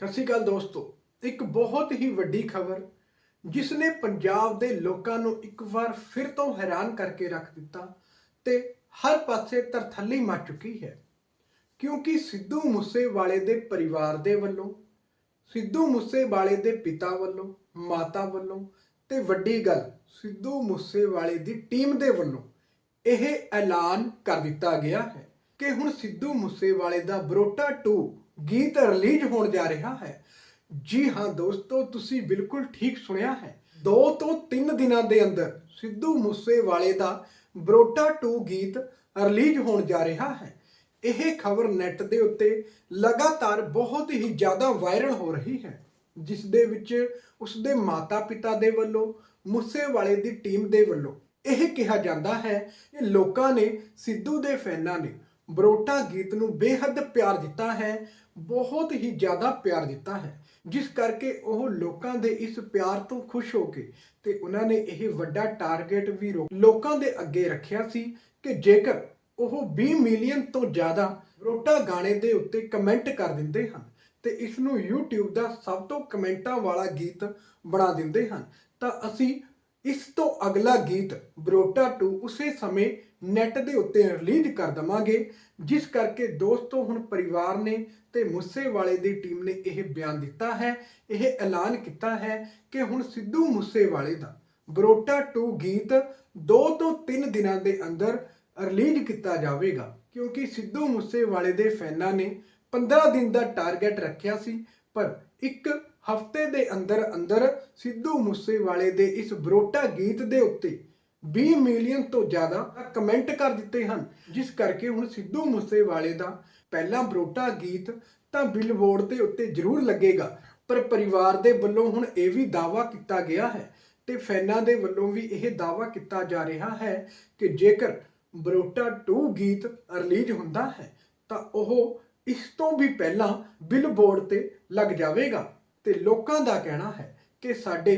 ਸਤਿ ਸ਼੍ਰੀ ਅਕਾਲ ਦੋਸਤੋ। ਇੱਕ ਬਹੁਤ ਹੀ ਵੱਡੀ ਖਬਰ ਜਿਸ ਨੇ ਪੰਜਾਬ ਦੇ ਲੋਕਾਂ ਨੂੰ ਇੱਕ ਵਾਰ ਫਿਰ ਤੋਂ ਹੈਰਾਨ ਕਰਕੇ ਰੱਖ ਦਿੱਤਾ ਤੇ ਹਰ ਪਾਸੇ ਤਰਥੱਲੀ ਮਚ ਚੁੱਕੀ ਹੈ। ਕਿਉਂਕਿ ਸਿੱਧੂ ਮੂਸੇਵਾਲੇ ਦੇ ਪਰਿਵਾਰ ਦੇ ਵੱਲੋਂ, ਸਿੱਧੂ ਮੂਸੇਵਾਲੇ ਦੇ ਪਿਤਾ ਵੱਲੋਂ, ਮਾਤਾ ਵੱਲੋਂ ਤੇ ਵੱਡੀ ਗੱਲ ਸਿੱਧੂ ਮੂਸੇਵਾਲੇ ਦੀ ਟੀਮ ਦੇ ਵੱਲੋਂ ਇਹ ਐਲਾਨ ਕਰ ਦਿੱਤਾ ਗਿਆ ਹੈ ਕਿ ਹੁਣ ਸਿੱਧੂ ਮੂਸੇਵਾਲੇ ਦਾ ਬਰੋਟਾ 2 ਗੀਤ ਰਿਲੀਜ਼ ਹੋਣ ਜਾ ਰਿਹਾ ਹੈ। ਜੀ ਹਾਂ ਦੋਸਤੋ, ਤੁਸੀਂ ਬਿਲਕੁਲ ਠੀਕ ਸੁਣਿਆ ਹੈ। 2 ਤੋਂ 3 ਦਿਨਾਂ ਦੇ ਅੰਦਰ ਸਿੱਧੂ ਮੂਸੇਵਾਲੇ ਦਾ ਬਰੋਟਾ 2 ਗੀਤ ਰਿਲੀਜ਼ ਹੋਣ ਜਾ ਰਿਹਾ ਹੈ। ਇਹ ਖਬਰ ਨੈੱਟ ਦੇ ਉੱਤੇ ਲਗਾਤਾਰ ਬਹੁਤ ਹੀ ਜ਼ਿਆਦਾ ਵਾਇਰਲ ਹੋ ਰਹੀ ਹੈ, ਜਿਸ ਦੇ ਵਿੱਚ ਉਸ ਦੇ ਮਾਤਾ-ਪਿਤਾ ਦੇ ਵੱਲੋਂ, ਮੂਸੇਵਾਲੇ ਦੀ ਟੀਮ ਦੇ ਵੱਲੋਂ ਇਹ ਕਿਹਾ ਜਾਂਦਾ ਹੈ ਕਿ ਲੋਕਾਂ ਨੇ, ਸਿੱਧੂ ਦੇ ਫੈਨਾਂ ਨੇ ਬਰੋਟਾ ਗੀਤ ਨੂੰ ਬੇਹੱਦ ਪਿਆਰ ਦਿੱਤਾ ਹੈ। ਬਹੁਤ ਹੀ ਜ਼ਿਆਦਾ ਪਿਆਰ ਦਿੱਤਾ ਹੈ, ਜਿਸ ਕਰਕੇ ਉਹ ਲੋਕਾਂ ਦੇ ਇਸ ਪਿਆਰ ਤੋਂ ਖੁਸ਼ ਹੋ ਕੇ ਤੇ ਉਹਨਾਂ ਨੇ ਇਹ ਵੱਡਾ ਟਾਰਗੇਟ ਵੀ ਰੋ- ਲੋਕਾਂ ਦੇ ਅੱਗੇ ਰੱਖਿਆ ਸੀ ਕਿ ਜੇਕਰ ਉਹ 20 ਮਿਲੀਅਨ ਤੋਂ ਜ਼ਿਆਦਾ ਰੋਟਾ ਗਾਣੇ ਦੇ ਉੱਤੇ ਕਮੈਂਟ ਕਰ ਦਿੰਦੇ ਹਨ ਤੇ ਇਸ ਨੂੰ YouTube ਦਾ ਸਭ ਤੋਂ ਕਮੈਂਟਾਂ ਵਾਲਾ ਗੀਤ ਬਣਾ ਦਿੰਦੇ ਹਨ, ਤਾਂ ਅਸੀਂ ਇਸ ਤੋਂ ਅਗਲਾ ਗੀਤ ਬਰੋਟਾ 2 ਉਸੇ ਸਮੇਂ ਨੈੱਟ ਦੇ ਉੱਤੇ ਰਿਲੀਜ਼ ਕਰ ਦਵਾਂਗੇ, ਜਿਸ ਕਰਕੇ ਦੋਸਤੋ ਹੁਣ ਪਰਿਵਾਰ ਨੇ ਤੇ ਮੂਸੇਵਾਲੇ ਦੀ ਟੀਮ ਨੇ ਇਹ ਬਿਆਨ ਦਿੱਤਾ ਹੈ, ਇਹ ਐਲਾਨ ਕੀਤਾ ਹੈ ਕਿ ਹੁਣ ਸਿੱਧੂ ਮੂਸੇਵਾਲੇ ਦਾ ਬਰੋਟਾ 2 ਗੀਤ 2 ਤੋਂ 3 ਦਿਨਾਂ ਦੇ ਅੰਦਰ ਰਿਲੀਜ਼ ਕੀਤਾ ਜਾਵੇਗਾ, ਕਿਉਂਕਿ ਸਿੱਧੂ ਮੂਸੇਵਾਲੇ ਦੇ ਫੈਨਾਂ ਨੇ 15 ਦਿਨ ਦਾ ਟਾਰਗੇਟ ਰੱਖਿਆ ਸੀ, ਪਰ ਇੱਕ ਹਫ਼ਤੇ ਦੇ ਅੰਦਰ ਅੰਦਰ ਸਿੱਧੂ ਮੂਸੇਵਾਲੇ ਦੇ ਇਸ ਬਰੋਟਾ ਗੀਤ ਦੇ ਉੱਤੇ 20 ਮਿਲੀਅਨ ਤੋਂ ਜ਼ਿਆਦਾ ਕਮੈਂਟ ਕਰ ਦਿੱਤੇ ਹਨ। ਜਿਸ ਕਰਕੇ ਹੁਣ ਸਿੱਧੂ ਮੂਸੇਵਾਲੇ ਦਾ ਪਹਿਲਾ ਬਰੋਟਾ ਗੀਤ ਤਾਂ ਬਿਲਬੋਰਡ ਦੇ ਉੱਤੇ ਜ਼ਰੂਰ ਲੱਗੇਗਾ। ਪਰ ਪਰਿਵਾਰ ਦੇ ਵੱਲੋਂ ਹੁਣ ਇਹ ਵੀ ਦਾਅਵਾ ਕੀਤਾ ਗਿਆ ਹੈ ਤੇ ਫੈਨਾਂ ਦੇ ਵੱਲੋਂ ਵੀ ਇਹ ਦਾਅਵਾ ਕੀਤਾ ਜਾ ਰਿਹਾ ਹੈ ਕਿ ਜੇਕਰ ਬਰੋਟਾ 2 ਗੀਤ ਰਿਲੀਜ਼ ਹੁੰਦਾ ਹੈ ਤਾਂ ਉਹ ਇਸ ਤੋਂ ਵੀ ਪਹਿਲਾਂ ਬਿਲਬੋਰਡ ਤੇ ਲੱਗ ਜਾਵੇਗਾ। ਤੇ ਲੋਕਾਂ ਦਾ ਕਹਿਣਾ ਹੈ ਕਿ ਸਾਡੇ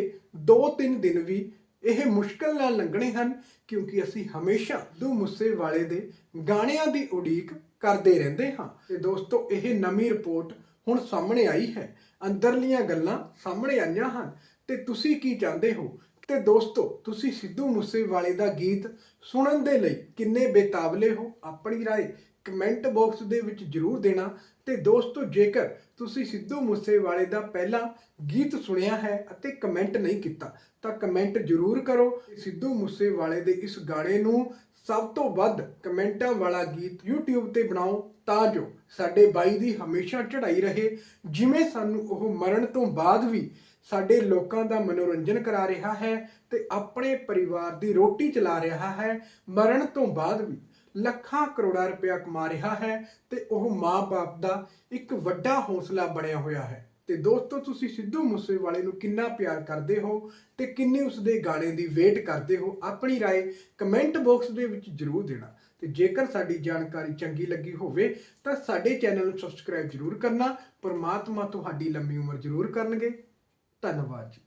2-3 ਦਿਨ ਵੀ ਇਹ ਮੁਸ਼ਕਲ ਨਾਲ ਲੰਘਣੇ ਹਨ ਕਿਉਂਕਿ ਅਸੀਂ ਹਮੇਸ਼ਾ ਸਿੱਧੂ ਮੂਸੇਵਾਲੇ ਦੇ ਗਾਣਿਆਂ ਦੀ ਉਡੀਕ ਕਰਦੇ ਰਹਿੰਦੇ ਹਾਂ ਤੇ ਦੋਸਤੋ ਇਹ ਨਵੀਂ ਰਿਪੋਰਟ ਹੁਣ ਸਾਹਮਣੇ ਆਈ ਹੈ ਅੰਦਰਲੀਆਂ ਗੱਲਾਂ ਸਾਹਮਣੇ ਆਈਆਂ ਹਨ ਤੇ ਤੁਸੀਂ ਕੀ ਚਾਹੁੰਦੇ ਹੋ ਤੇ ਦੋਸਤੋ ਤੁਸੀਂ ਸਿੱਧੂ ਮੂਸੇਵਾਲੇ ਦਾ ਗੀਤ ਸੁਣਨ ਦੇ ਲਈ ਕਿੰਨੇ ਬੇਤਾਬਲੇ ਹੋ ਆਪਣੀ رائے ਕਮੈਂਟ ਬਾਕਸ ਦੇ ਵਿੱਚ ਜਰੂਰ ਦੇਣਾ ਤੇ ਦੋਸਤੋ, ਜੇਕਰ ਤੁਸੀਂ ਸਿੱਧੂ ਮੂਸੇਵਾਲੇ ਦਾ ਪਹਿਲਾ ਗੀਤ ਸੁਣਿਆ ਹੈ ਅਤੇ ਕਮੈਂਟ ਨਹੀਂ ਕੀਤਾ, ਤਾਂ ਕਮੈਂਟ ਜਰੂਰ ਕਰੋ। ਸਿੱਧੂ ਮੂਸੇਵਾਲੇ ਦੇ ਇਸ ਗਾਣੇ ਨੂੰ ਸਭ ਤੋਂ ਵੱਧ ਕਮੈਂਟਾਂ ਵਾਲਾ ਗੀਤ YouTube ਤੇ ਬਣਾਓ ਤਾਂ ਜੋ ਸਾਡੇ ਬਾਈ ਦੀ ਹਮੇਸ਼ਾ ਚੜ੍ਹਾਈ ਰਹੇ। ਜਿਵੇਂ ਸਾਨੂੰ ਉਹ ਮਰਨ ਤੋਂ ਬਾਅਦ ਵੀ ਸਾਡੇ ਲੋਕਾਂ ਦਾ ਮਨੋਰੰਜਨ ਕਰਾ ਰਿਹਾ ਹੈ ਤੇ ਆਪਣੇ ਪਰਿਵਾਰ ਦੀ ਰੋਟੀ ਚਲਾ ਰਿਹਾ ਹੈ, ਮਰਨ ਤੋਂ ਬਾਅਦ ਵੀ। ਲੱਖਾਂ ਕਰੋੜਾਂ ਰੁਪਇਆ ਕਮਾ ਰਿਹਾ ਹੈ ਤੇ ਉਹ ਮਾਂ-ਬਾਪ ਦਾ ਇੱਕ ਵੱਡਾ ਹੌਸਲਾ ਬਣਿਆ ਹੋਇਆ ਹੈ ਤੇ ਦੋਸਤੋ ਤੁਸੀਂ ਸਿੱਧੂ ਮੂਸੇਵਾਲੇ ਨੂੰ ਕਿੰਨਾ ਪਿਆਰ ਕਰਦੇ ਹੋ ਤੇ ਕਿੰਨੇ ਉਸ ਦੇ ਗਾਣੇ ਦੀ ਵੇਟ ਕਰਦੇ ਹੋ ਆਪਣੀ رائے ਕਮੈਂਟ ਬਾਕਸ ਦੇ ਵਿੱਚ ਜਰੂਰ ਦੇਣਾ ਤੇ ਜੇਕਰ ਸਾਡੀ ਜਾਣਕਾਰੀ ਚੰਗੀ ਲੱਗੀ ਹੋਵੇ ਤਾਂ ਸਾਡੇ ਚੈਨਲ ਨੂੰ ਸਬਸਕ੍ਰਾਈਬ ਜਰੂਰ ਕਰਨਾ ਪਰਮਾਤਮਾ ਤੁਹਾਡੀ ਲੰਮੀ ਉਮਰ ਜਰੂਰ ਕਰਨਗੇ ਧੰਨਵਾਦ ਜੀ